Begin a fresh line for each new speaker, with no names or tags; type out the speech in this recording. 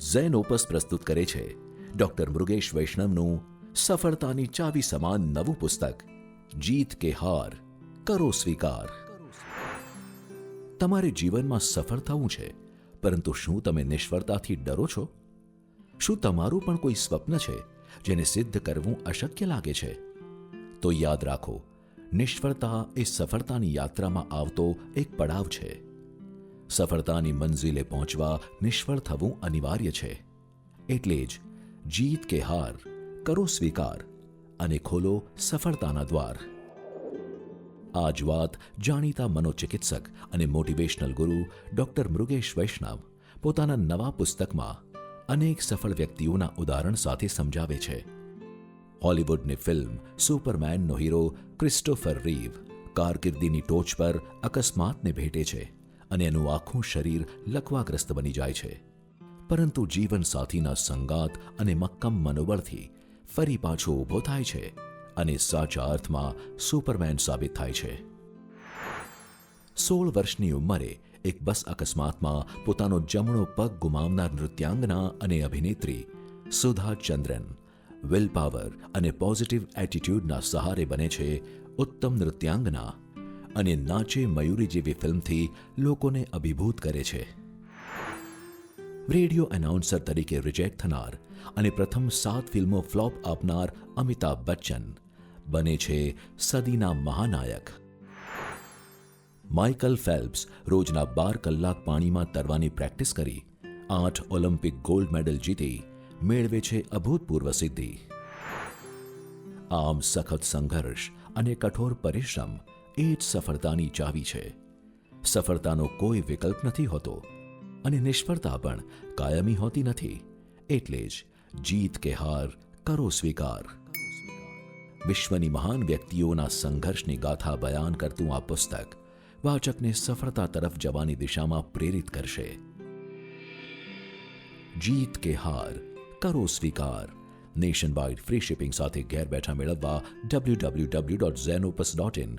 Zen ઓપસ પ્રસ્તુત કરે છે. ડોક્ટર મૃગેશ વૈષ્ણવનું સફળતાની ચાવી સમાન નવું પુસ્તક, જીત કે હાર, કરો સ્વીકાર. તમારે જીવનમાં સફળ થવું છે? પરંતુ શું તમે નિષ્ફળતાથી ડરો છો? શું તમારું પણ કોઈ સ્વપ્ન છે, જેને સિદ્ધ કરવું અશક્ય લાગે છે? તો યાદ રાખો, નિષ્ફળતા એ સફળતાની યાત્રામાં આવતો એક પડાવ છે. સફળતાની મંઝિલે પહોંચવા નિષ્ફળ થવું અનિવાર્ય છે. એટલે જ જીત કે હાર કરો સ્વીકાર અને ખોલો સફળતાના દ્વાર. આ જ વાત જાણીતા મનોચિકિત્સક અને મોટિવેશનલ ગુરુ ડોક્ટર મૃગેશ વૈષ્ણવ પોતાના નવા પુસ્તકમાં અનેક સફળ વ્યક્તિઓના ઉદાહરણ સાથે સમજાવે છે. હોલિવૂડની ફિલ્મ સુપરમેનનો હીરો ક્રિસ્ટોફર રીવ કારકિર્દીની ટોચ પર અકસ્માતને ભેટે છે. અને એનું આખું શરીર લકવાગ્રસ્ત બની જાય છે. પરંતુ જીવનસાથીના સંગાત અને મક્કમ મનોબળથી ફરી પાછો ઊભો થાય છે અને સાચા અર્થમાં સુપરમેન સાબિત થાય છે. સોળ વર્ષની ઉંમરે એક બસ અકસ્માતમાં પોતાનો જમણો પગ ગુમાવનાર નૃત્યાંગના અને અભિનેત્રી સુધા ચંદ્રન, વિલ પાવર અને પોઝિટિવ એટીટ્યૂડના સહારે બને છે ઉત્તમ નૃત્યાંગના અને નાચે મયુરી જેવી ફિલ્મથી લોકોને અભિભૂત કરે છે. રેડિયો એનાઉન્સર તરીકે રિજેક્ટ થનાર અને પ્રથમ સાત ફિલ્મો ફ્લોપ આપનાર અમિતાભ બચ્ચન બને છે સદીના મહાનાયક. માઇકલ ફેલ્પ્સ રોજના બાર કલાક પાણીમાં તરવાની પ્રેક્ટિસ કરી આઠ ઓલિમ્પિક ગોલ્ડ મેડલ જીતી મેળવે છે અભૂતપૂર્વ સિદ્ધિ. આમ સખત સંઘર્ષ અને કઠોર પરિશ્રમ એ જ સફળતાની ચાવી છે. સફળતાનો કોઈ વિકલ્પ નથી હોતો અને નિષ્ફળતા પણ કાયમી હોતી નથી. એટલે જ જીત કે હાર કરો સ્વીકાર. વિશ્વની મહાન વ્યક્તિઓના સંઘર્ષની ગાથા બયાન કરતું આ પુસ્તક વાચકને સફળતા તરફ જવાની દિશામાં પ્રેરિત કરશે. જીત કે હાર કરો સ્વીકાર. નેશન વાઇડ ફ્રી શિપિંગ સાથે ઘેર બેઠા મેળવવા W W W dot zenopus dot in